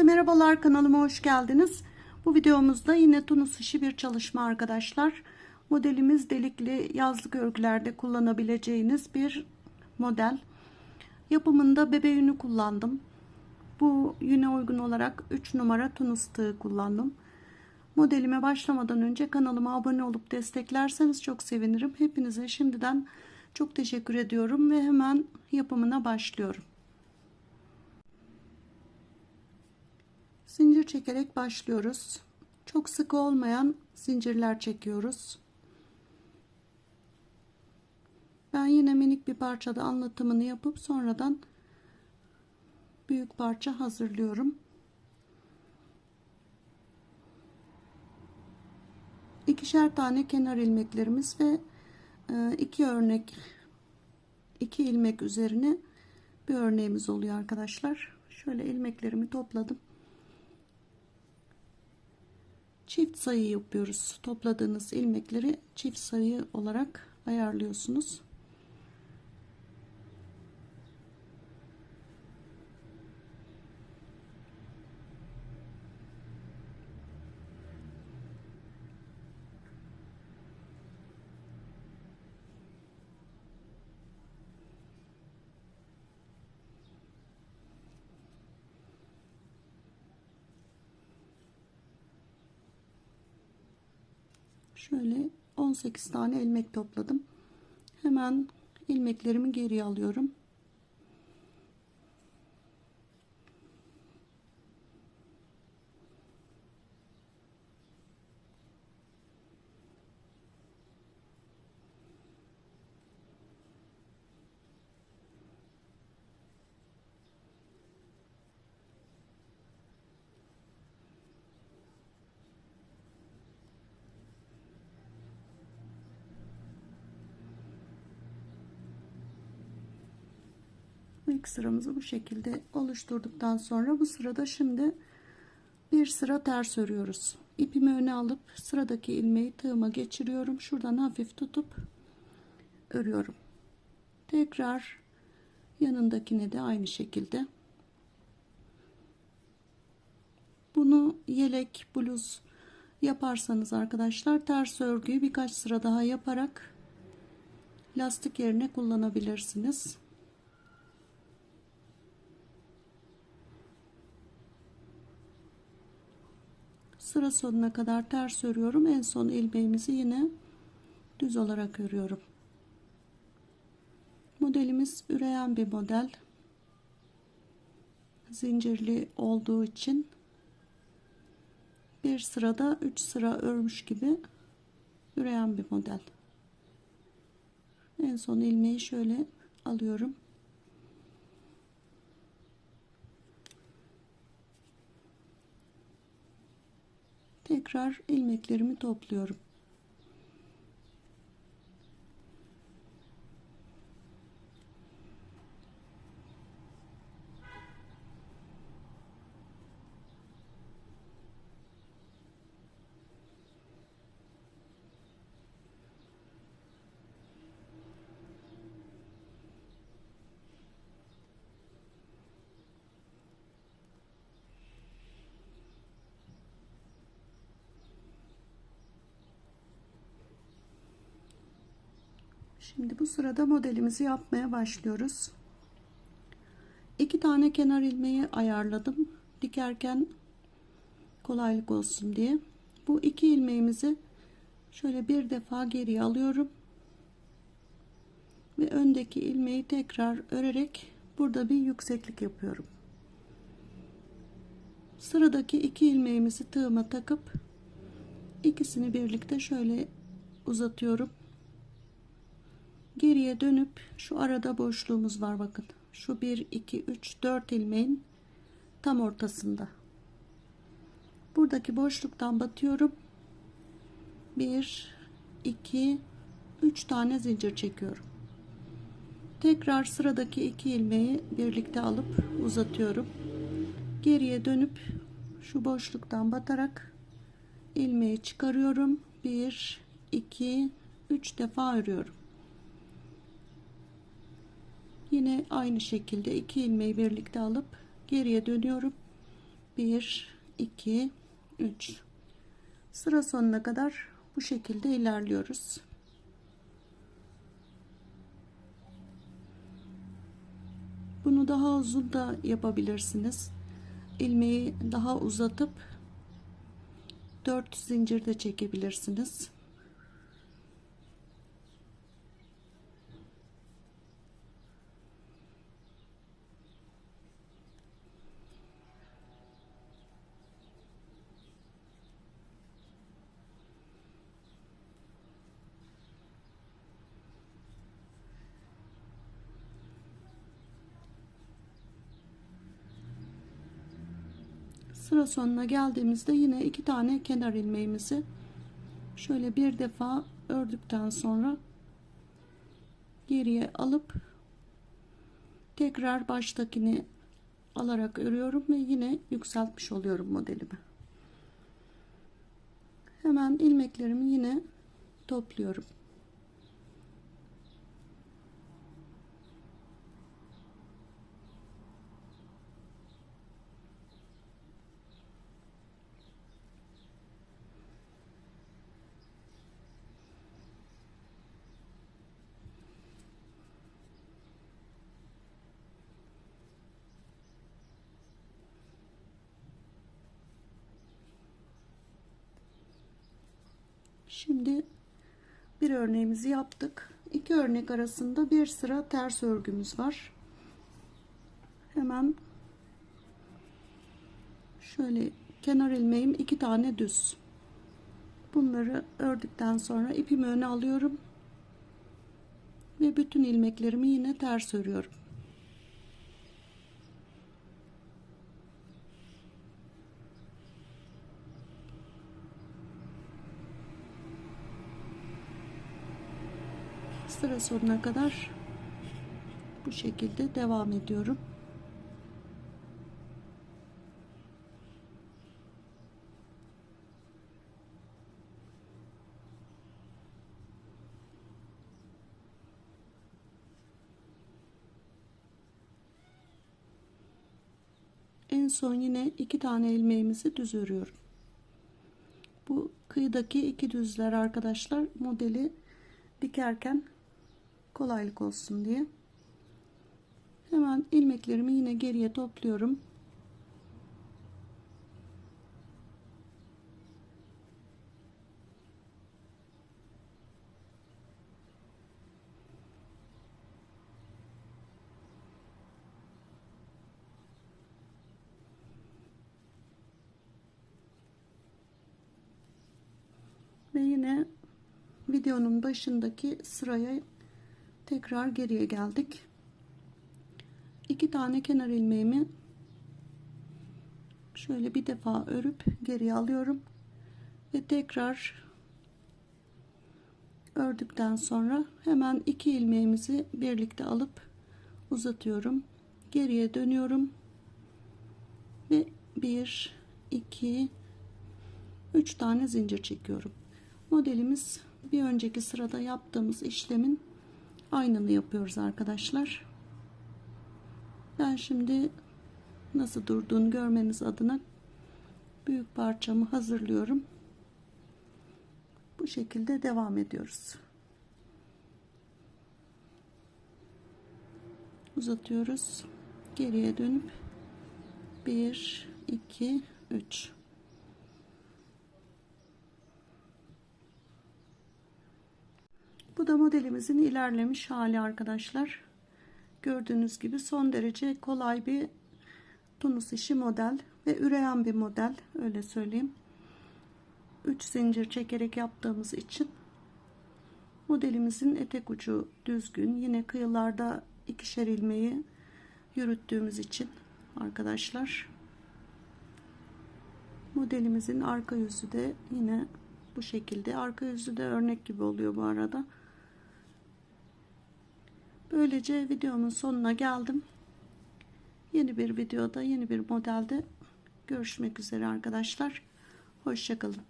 Herkese merhabalar kanalıma hoş geldiniz. Bu videomuzda yine Tunus işi bir çalışma arkadaşlar. Modelimiz delikli yazlık örgülerde kullanabileceğiniz bir model. Yapımında bebe yünü kullandım. Bu yüne uygun olarak 3 numara Tunus tığı kullandım. Modelime başlamadan önce kanalıma abone olup desteklerseniz çok sevinirim. Hepinize şimdiden çok teşekkür ediyorum ve hemen yapımına başlıyorum. Zincir çekerek başlıyoruz. Çok sıkı olmayan zincirler çekiyoruz. Ben yine minik bir parçada anlatımını yapıp sonradan büyük parça hazırlıyorum. İkişer tane kenar ilmeklerimiz ve e, iki örnek iki ilmek üzerine bir örneğimiz oluyor arkadaşlar. Şöyle ilmeklerimi topladım. Çift sayı yapıyoruz. Topladığınız ilmekleri çift sayı olarak ayarlıyorsunuz. Şöyle 18 tane ilmek topladım. Hemen ilmeklerimi geriye alıyorum. İlk sıramızı bu şekilde oluşturduktan sonra bu sırada şimdi bir sıra ters örüyoruz. İpimi öne alıp sıradaki ilmeği tığıma geçiriyorum. Şuradan hafif tutup örüyorum. Tekrar yanındakine de aynı şekilde. Bunu yelek, bluz yaparsanız arkadaşlar ters örgüyü birkaç sıra daha yaparak lastik yerine kullanabilirsiniz. Sıra sonuna kadar ters örüyorum. En son ilmeğimizi yine düz olarak örüyorum. Modelimiz üreyen bir model. Zincirli olduğu için bir sırada 3 sıra örmüş gibi üreyen bir model. En son ilmeği şöyle alıyorum tekrar ilmeklerimi topluyorum. Şimdi bu sırada modelimizi yapmaya başlıyoruz. İki tane kenar ilmeği ayarladım. Dikerken kolaylık olsun diye. Bu iki ilmeğimizi şöyle bir defa geriye alıyorum. Ve öndeki ilmeği tekrar örerek burada bir yükseklik yapıyorum. Sıradaki iki ilmeğimizi tığıma takıp ikisini birlikte şöyle uzatıyorum geriye dönüp şu arada boşluğumuz var bakın. Şu 1 2 3 4 ilmeğin tam ortasında. Buradaki boşluktan batıyorum. 1 2 3 tane zincir çekiyorum. Tekrar sıradaki iki ilmeği birlikte alıp uzatıyorum. Geriye dönüp şu boşluktan batarak ilmeği çıkarıyorum. 1 2 3 defa örüyorum Yine aynı şekilde iki ilmeği birlikte alıp geriye dönüyorum. 1 2 3 sıra sonuna kadar bu şekilde ilerliyoruz. Bunu daha uzun da yapabilirsiniz. İlmeği daha uzatıp 4 zincir de çekebilirsiniz sıra sonuna geldiğimizde yine iki tane kenar ilmeğimizi şöyle bir defa ördükten sonra geriye alıp tekrar baştakini alarak örüyorum ve yine yükseltmiş oluyorum modelimi. Hemen ilmeklerimi yine topluyorum Şimdi bir örneğimizi yaptık. İki örnek arasında bir sıra ters örgümüz var. Hemen şöyle kenar ilmeğim iki tane düz. Bunları ördükten sonra ipimi öne alıyorum. Ve bütün ilmeklerimi yine ters örüyorum. Sıra sonuna kadar bu şekilde devam ediyorum. En son yine iki tane ilmeğimizi düz örüyorum. Bu kıyıdaki iki düzler arkadaşlar modeli dikerken kolaylık olsun diye. Hemen ilmeklerimi yine geriye topluyorum. Ve yine videonun başındaki sıraya tekrar geriye geldik. İki tane kenar ilmeğimi şöyle bir defa örüp geriye alıyorum ve tekrar ördükten sonra hemen iki ilmeğimizi birlikte alıp uzatıyorum. Geriye dönüyorum ve bir, iki, üç tane zincir çekiyorum. Modelimiz bir önceki sırada yaptığımız işlemin aynını yapıyoruz arkadaşlar. Ben şimdi nasıl durduğunu görmeniz adına büyük parçamı hazırlıyorum. Bu şekilde devam ediyoruz. Uzatıyoruz. Geriye dönüp 1 2 3 Bu da modelimizin ilerlemiş hali arkadaşlar. Gördüğünüz gibi son derece kolay bir tunus işi model ve üreyen bir model öyle söyleyeyim. 3 zincir çekerek yaptığımız için modelimizin etek ucu düzgün. Yine kıyılarda ikişer ilmeği yürüttüğümüz için arkadaşlar modelimizin arka yüzü de yine bu şekilde arka yüzü de örnek gibi oluyor bu arada Böylece videomun sonuna geldim. Yeni bir videoda, yeni bir modelde görüşmek üzere arkadaşlar. Hoşçakalın.